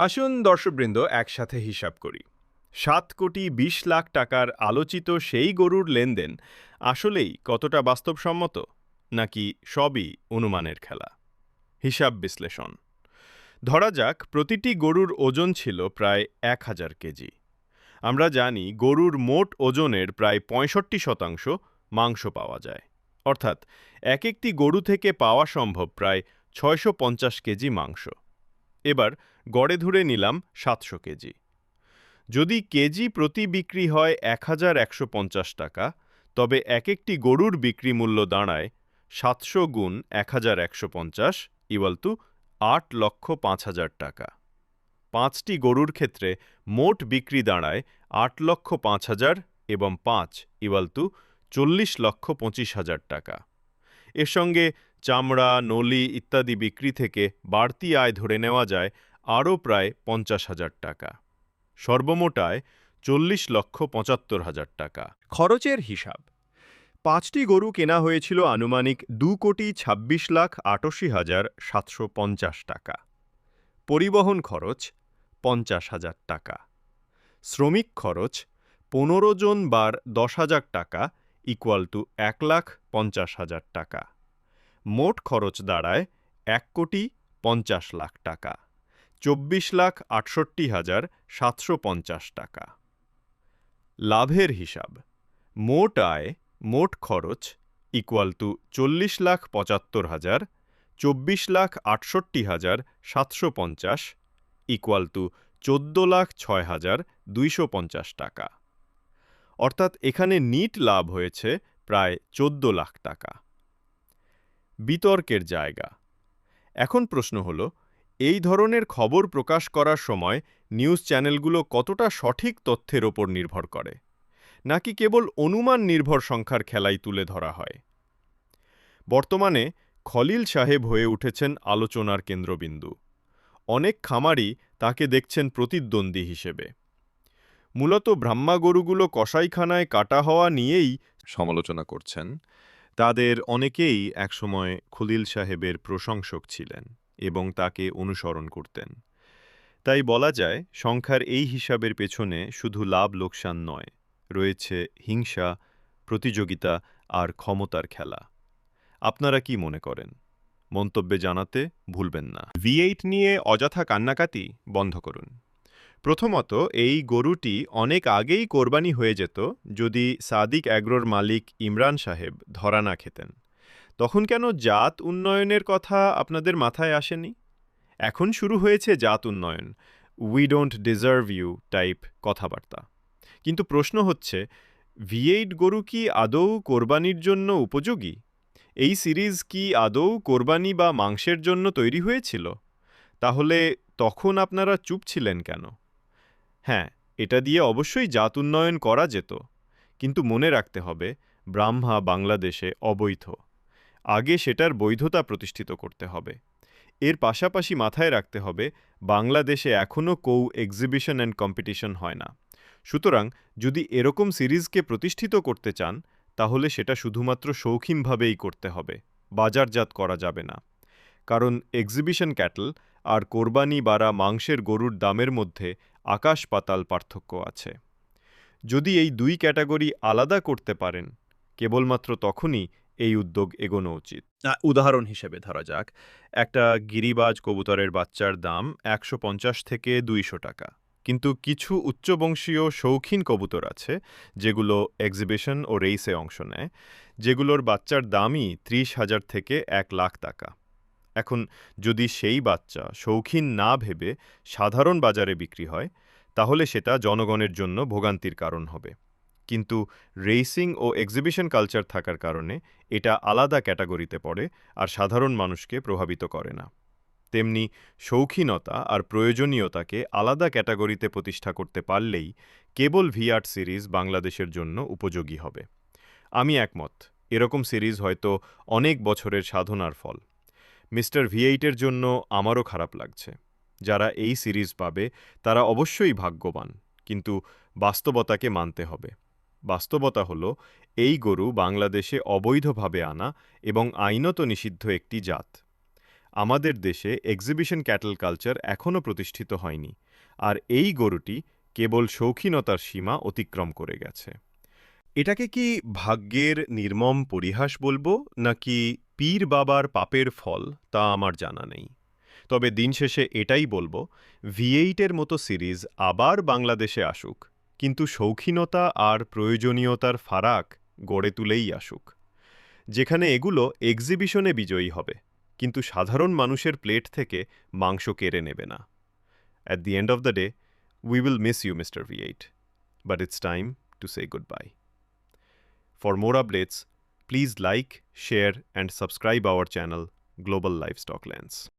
আসুন দর্শকবৃন্দ, একসাথে হিসাব করি। সাত কোটি বিশ লাখ টাকার আলোচিত সেই গরুর লেনদেন আসলেই কতটা বাস্তবসম্মত, নাকি সবই অনুমানের খেলা? হিসাব বিশ্লেষণ। ধরা যাক, প্রতিটি গরুর ওজন ছিল প্রায় এক হাজার কেজি। আমরা জানি গরুর মোট ওজনের প্রায় পঁয়ষট্টি শতাংশ মাংস পাওয়া যায়। অর্থাৎ এক একটি গরু থেকে পাওয়া সম্ভব প্রায় ছয়শো পঞ্চাশ কেজি মাংস। এবার গড়ে ধরে নিলাম সাতশো কেজি। যদি কেজি প্রতি বিক্রি হয় এক হাজার একশো পঞ্চাশ টাকা, তবে এক একটি গরুর বিক্রি মূল্য দাঁড়ায় সাতশো গুণ এক হাজার একশো পঞ্চাশ ইওয়ালতু আট লক্ষ পাঁচ হাজার টাকা। পাঁচটি গরুর ক্ষেত্রে মোট বিক্রি দাঁড়ায় আট লক্ষ পাঁচ হাজার এবং পাঁচ ইওয়ালতু চল্লিশ লক্ষ পঁচিশ হাজার টাকা। এর সঙ্গে চামড়া, নলি ইত্যাদি বিক্রি থেকে বাড়তি আয় ধরে নেওয়া যায় আরও প্রায় পঞ্চাশ হাজার টাকা। সর্বমোটায় চল্লিশ লক্ষ পঁচাত্তর হাজার টাকা। খরচের হিসাব। পাঁচটি গরু কেনা হয়েছিল আনুমানিক দু কোটি ২৬ লাখ আটাশি হাজার সাতশো পঞ্চাশ টাকা। পরিবহন খরচ পঞ্চাশ হাজার টাকা। শ্রমিক খরচ পনেরো জন বার দশ হাজার টাকা ইকুয়াল টু এক লাখ পঞ্চাশ হাজার টাকা। মোট খরচ দাঁড়ায় এক কোটি পঞ্চাশ লাখ টাকা। চব্বিশ লাখ আটষট্টি হাজার সাতশো পঞ্চাশ টাকা। লাভের হিসাব। মোট আয়, মোট খরচ ইকুয়াল টু চল্লিশ লাখ পঁচাত্তর হাজার, চব্বিশ লাখ আটষট্টি হাজার সাতশো পঞ্চাশ ইকুয়াল টু চোদ্দ লাখ ছয় হাজার দুইশো পঞ্চাশ টাকা। অর্থাৎ এখানে নিট লাভ হয়েছে প্রায় চোদ্দ লাখ টাকা। বিতর্কের জায়গা। এখন প্রশ্ন হল, এই ধরনের খবর প্রকাশ করার সময় নিউজ চ্যানেলগুলো কতটা সঠিক তথ্যের ওপর নির্ভর করে? নাকি কেবল অনুমান নির্ভর সংখ্যার খেলাই তুলে ধরা হয়? বর্তমানে খলিল সাহেব হয়ে উঠেছেন আলোচনার কেন্দ্রবিন্দু। অনেক খামারি তাকে দেখছেন প্রতিদ্বন্দ্বী হিসেবে। মূলত ব্রাহ্মা গরুগুলো কসাইখানায় কাটা হওয়া নিয়েই সমালোচনা করছেন। তাদের অনেকেই একসময় খলিল সাহেবের প্রশংসক ছিলেন এবং তাকে অনুসরণ করতেন। তাই বলা যায়, সংখ্যার এই হিসাবের পেছনে শুধু লাভ লোকসান নয়, রয়েছে হিংসা, প্রতিযোগিতা আর ক্ষমতার খেলা। আপনারা কি মনে করেন? মন্তব্যে জানাতে ভুলবেন না। ভি নিয়ে অযথা কান্নাকাটি বন্ধ করুন। প্রথমত, এই গরুটি অনেক আগেই কোরবানি হয়ে যেত যদি সাদিক অ্যাগ্রোর মালিক ইমরান সাহেব ধরা না খেতেন। তখন কেন জাত উন্নয়নের কথা আপনাদের মাথায় আসেনি? এখন শুরু হয়েছে জাত উন্নয়ন। We don't deserve you type কথাবার্তা। কিন্তু প্রশ্ন হচ্ছে ভি এইট গরু কি আদৌ কোরবানির জন্য উপযোগী? এই সিরিজ কি আদৌ কোরবানি বা মাংসের জন্য তৈরি হয়েছিল? তাহলে তখন আপনারা চুপ ছিলেন কেন? হ্যাঁ এটা দিয়ে অবশ্যই জাত উন্নয়ন করা যেত। কিন্তু মনে রাখতে হবে, ব্রাহ্মা বাংলাদেশে অবৈধ। আগে সেটার বৈধতা প্রতিষ্ঠিত করতে হবে। এর পাশাপাশি মাথায় রাখতে হবে, বাংলাদেশে এখনও কৌ এক্সিবিশন অ্যান্ড কম্পিটিশন হয় না। সুতরাং যদি এরকম সিরিজকে প্রতিষ্ঠিত করতে চান, তাহলে সেটা শুধুমাত্র শৌখিনভাবেই করতে হবে, বাজারজাত করা যাবে না। কারণ এক্সিবিশন ক্যাটল আর কোরবানি বাড়া মাংসের গরুর দামের মধ্যে আকাশ পাতাল পার্থক্য আছে। যদি এই দুই ক্যাটাগরি আলাদা করতে পারেন, কেবলমাত্র তখনই এই উদ্যোগ এগোনো উচিত। উদাহরণ হিসেবে ধরা যাক, একটা গিরিবাজ কবুতরের বাচ্চার দাম একশো পঞ্চাশ থেকে দুইশো টাকা। কিন্তু কিছু উচ্চবংশীয় শৌখিন কবুতর আছে, যেগুলো এক্সিবিশন ও রেইসে অংশ নেয়, যেগুলোর বাচ্চার দামই ত্রিশ হাজার থেকে এক লাখ টাকা। এখন যদি সেই বাচ্চা শৌখিন না ভেবে সাধারণ বাজারে বিক্রি হয়, তাহলে সেটা জনগণের জন্য ভোগান্তির কারণ হবে। কিন্তু রেসিং ও এক্সিবিশন কালচার থাকার কারণে এটা আলাদা ক্যাটাগরিতে পড়ে আর সাধারণ মানুষকে প্রভাবিত করে না। তেমনি শৌখিনতা আর প্রয়োজনীয়তাকে আলাদা ক্যাটাগরিতে প্রতিষ্ঠা করতে পারলেই কেবল ভিআর্ট সিরিজ বাংলাদেশের জন্য উপযোগী হবে। আমি একমত, এরকম সিরিজ হয়তো অনেক বছরের সাধনার ফল। মিস্টার ভিএইটের জন্য আমারও খারাপ লাগছে। যারা এই সিরিজ পাবে, তারা অবশ্যই ভাগ্যবান, কিন্তু বাস্তবতাকে মানতে হবে। বাস্তবতা হল, এই গরু বাংলাদেশে অবৈধভাবে আনা এবং আইনত নিষিদ্ধ একটি জাত। আমাদের দেশে এক্সিবিশন ক্যাটল কালচার এখনও প্রতিষ্ঠিত হয়নি, আর এই গরুটি কেবল শৌখিনতার সীমা অতিক্রম করে গেছে। এটাকে কি ভাগ্যের নির্মম পরিহাস বলব, নাকি পীর বাবার পাপের ফল তা আমার জানা নেই। তবে দিন শেষে এটাই বলব ভি এইটের মতো সিরিজ আবার বাংলাদেশে আসুক কিন্তু শৌখিনতা আর প্রয়োজনীয়তার ফারাক গড়ে তুলেই আসুক। যেখানে এগুলো এক্সিবিশনে বিজয়ী হবে কিন্তু সাধারণ মানুষের প্লেট থেকে মাংস কেড়ে নেবে না। At the end of the day we will miss you mister V eight but it's time to say goodbye for more updates, please like, share, and subscribe our channel, Global Livestock Lens.